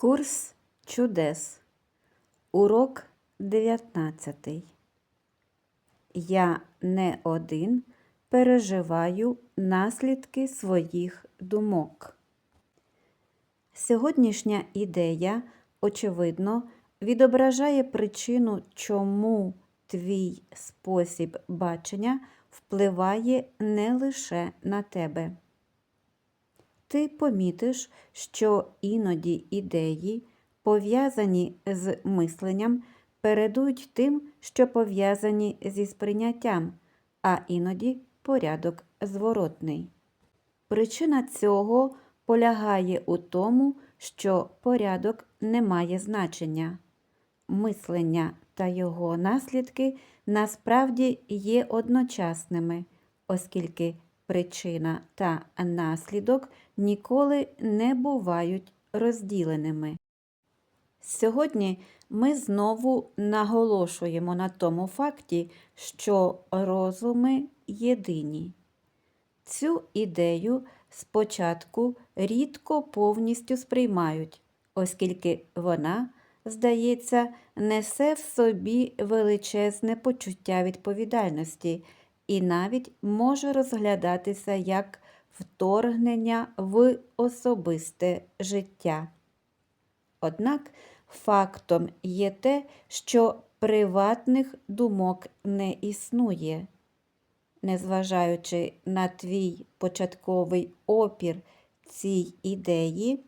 Курс чудес. Урок 19. Я не один переживаю наслідки своїх думок. Сьогоднішня ідея, очевидно, відображає причину, чому твій спосіб бачення впливає не лише на тебе. Ти помітиш, що іноді ідеї, пов'язані з мисленням, передують тим, що пов'язані зі сприйняттям, а іноді порядок зворотний. Причина цього полягає у тому, що порядок не має значення. Мислення та його наслідки насправді є одночасними, оскільки причина та наслідок ніколи не бувають розділеними. Сьогодні ми знову наголошуємо на тому факті, що розуми єдині. Цю ідею спочатку рідко повністю сприймають, оскільки вона, здається, несе в собі величезне почуття відповідальності і навіть може розглядатися як вторгнення в особисте життя. Однак фактом є те, що приватних думок не існує. Незважаючи на твій початковий опір цій ідеї,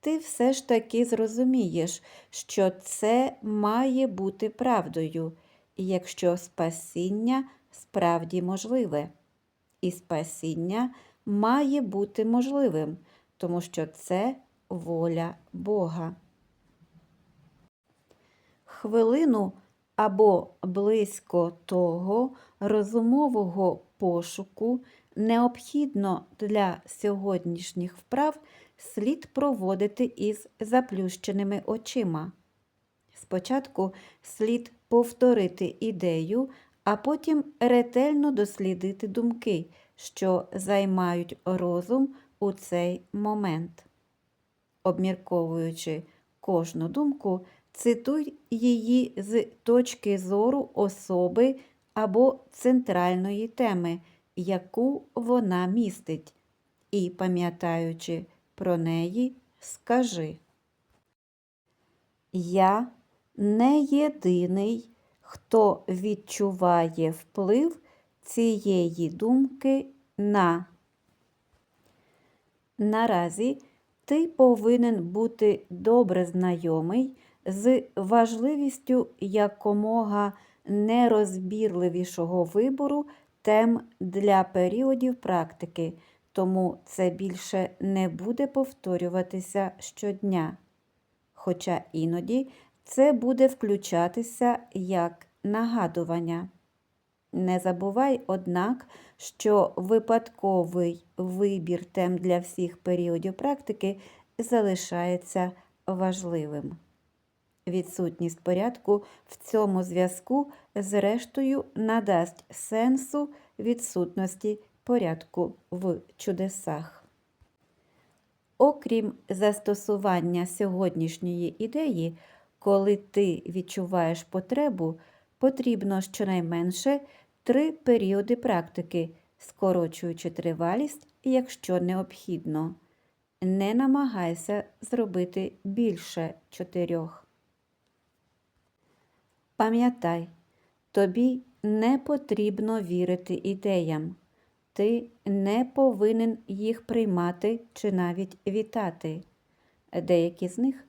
ти все ж таки зрозумієш, що це має бути правдою, якщо спасіння справді можливе. І спасіння має бути можливим, тому що це воля Бога. Хвилину або близько того розумового пошуку необхідно для сьогоднішніх вправ слід проводити із заплющеними очима. Спочатку слід повторити ідею, а потім ретельно дослідити думки, що займають розум у цей момент. Обмірковуючи кожну думку, цитуй її з точки зору особи або центральної теми, яку вона містить, і, пам'ятаючи про неї, скажи. Я не єдиний, хто відчуває вплив цієї думки на. Наразі ти повинен бути добре знайомий з важливістю якомога нерозбірливішого вибору тем для періодів практики, тому це більше не буде повторюватися щодня. Хоча іноді це буде включатися як нагадування. Не забувай, однак, що випадковий вибір тем для всіх періодів практики залишається важливим. Відсутність порядку в цьому зв'язку, зрештою, надасть сенсу відсутності порядку в чудесах. Окрім застосування сьогоднішньої ідеї, коли ти відчуваєш потребу, потрібно щонайменше три періоди практики, скорочуючи тривалість, якщо необхідно. Не намагайся зробити більше чотирьох. Пам'ятай, тобі не потрібно вірити ідеям. Ти не повинен їх приймати чи навіть вітати. Деякі з них